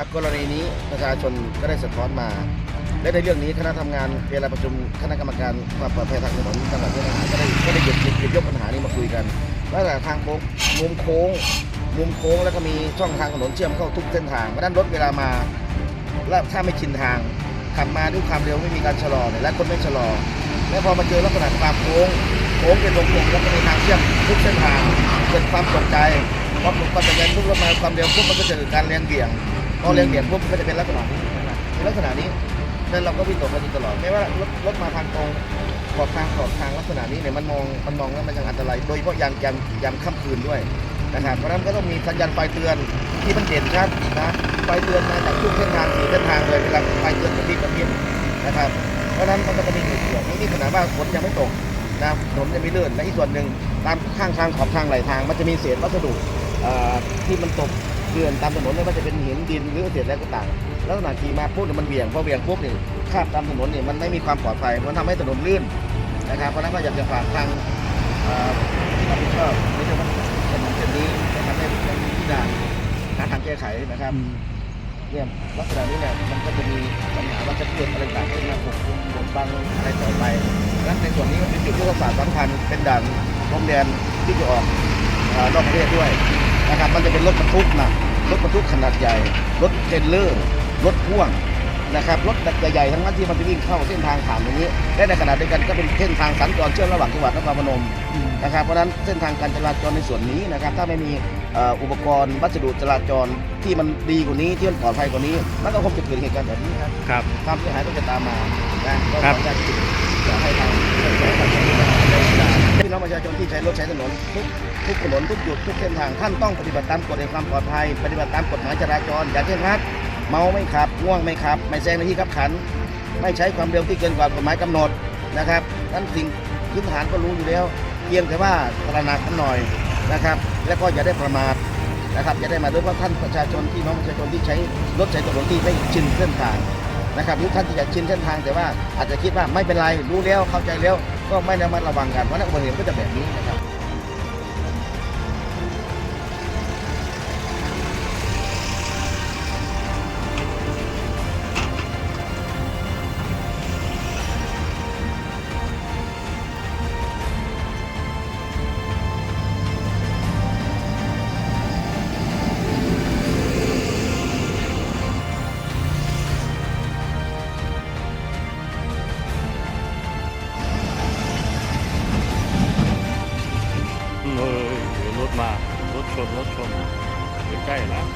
ก็กรณีนี้ประชาชนก็ได้สะท้อนมา และในเรื่องนี้คณะทำงานเวลาประชุมคณะกรรมการความปลอดภัยทางถนนจังหวัดมุกดาหารก็ได้ก็ได้หยิบหยิบหยิบยกปัญหานี้มาคุยกันว่าแต่ทางโค้งมุมโค้งมุมโค้งแล้วก็มีช่องทางถนนเชื่อมเข้าทุกเส้นทางเพราะนั้นรถเวลามาแล้วถ้าไม่ชินทางขับมาด้วยความเร็วไม่มีการชะลอเนี่ยและคนไม่ชะลอ แล้วพอมาเจอลักษณะความโค้งโค้งเป็นวงกลมแล้วก็มีทางเชื่อมทุกเส้นทางเกิดความตกใจพอความตกใจปุ๊บแล้วมาความเร็วปุ๊บมันก็จะเกิดการเลี้ยงเบี่ยง พอเลียงเบี่ยงปุ๊บก็จะเป็นลักษณะนี้เป็นลักษณะนี้นั่นเราก็วิ่งตกกันอยู่ตลอด ไม่ว่ารถรถมาทางตรงขอบทางขอบทางลักษณะนี้เนี่ยมันมองมันมองแล้วมันยังอันตราย โดยเฉพาะยามยามยามค่ำคืนด้วยนะครับ เพราะนั้นก็ต้องมีสัญญาณไฟเตือนที่มันเด่นชัดนะ ไฟเตือนมาจากทุกเส้นทางสี่เส้นทางเลยเวลาไฟเตือนกระพริบกระพริบนะครับ เพราะนั้นมันก็จะมีจุดเสี่ยงนี่ขนาดว่าฝนยังไม่ตกนะถนนยังไม่ลื่นและอีกส่วนหนึ่งตามข้างทางขอบทางไหลทาง มันจะมีเศษวัสดุ ที่มันตกเกลื่อนตามถนนไม่ว่าจะเป็นหินดินหรือเศษอะไรก็ต่างแล้วขณะขี่มาปุ๊บเนี่ยมันเหวี่ยงพอเหวี่ยงปุ๊บเนี่ยคาบตามถนนเนี่ยมันไม่มีความปลอดภัยมันทำให้ถนนลื่นนะครับเพราะฉะนั้นก็อยากจะฝากทางเอ่อที่รับผิดชอบในเรื่องของถนนเส้นนี้นะครับให้มันมีที่ด่านหาทางแก้ไขนะครับเนี่ยลักษณะนี้เนี่ยมันก็จะมีปัญหาว่าจะเกิดอะไรต่างๆขึ้นมาปกคลุมบดบังอะไรต่อไปดังนั้นในส่วนนี้มันเป็นจุดยุทธศาสตร์สำคัญเป็นด่านพรมแดนที่จะออกเอ่อนอกประเทศด้วย นะครับ มันจะเป็นรถบรรทุกหนักรถบรรทุกขนาดใหญ่ รถเทรลเลอร์ รถพ่วง นะครับรถใหญ่ๆทั้งนั้นที่มันจะวิ่งเข้าเส้นทางผ่านตรงนี้และในขณะเดียวกันก็เป็นเส้นทางสัญจรเชื่อมระหว่างจังหวัดนครพนมนะครับเพราะฉะนั้นเส้นทางการจราจรในส่วนนี้นะครับถ้าไม่มีเอ่ออุปกรณ์วัสดุจราจรที่มันดีกว่านี้ที่มันปลอดภัยกว่านี้มันก็คงจะเกิดเหตุการณ์แบบนี้ครับครับความเสียหายก็จะตามมานะก็ขครัอบอนุญาตที่จะให้ทางพี่น้องประชาชนที่ใช้รถใช้ถนนทุกทุกถนนทุกจุดทุกเส้นทางท่านต้องปฏิบัติตามกฎแห่งความปลอดภัย ปฏิบัติตามกฎหมายจราจร อย่างเช่นครับ เมาไม่ขับง่วงไม่ขับ ไม่แซงในที่ขับขัน ไม่ใช้ความเร็วที่เกินกว่ากฎหมายกำหนดนะครับนั่นสิ่งพื้นฐานก็รู้อยู่แล้ว เพียงแต่ว่าตระหนักกันหน่อยนะครับ แล้วก็อย่าได้ประมาทนะครับอย่าได้มาด้วยเพราะท่านประชาชนที่น้องประชาชนที่ใช้รถใช้ถนนที่ไม่ชินเส้นทางนะครับหรือท่านที่อยากชินเส้นทางแต่ว่าอาจจะคิดว่าไม่เป็นไรรู้แล้วเข้าใจแล้วก็ไม่ระมัดระวังกันเพราะฉะนั้นอุบัติเหตุก็จะแบบนี้นะครับ ชนรถชนใกล้ๆแล้ว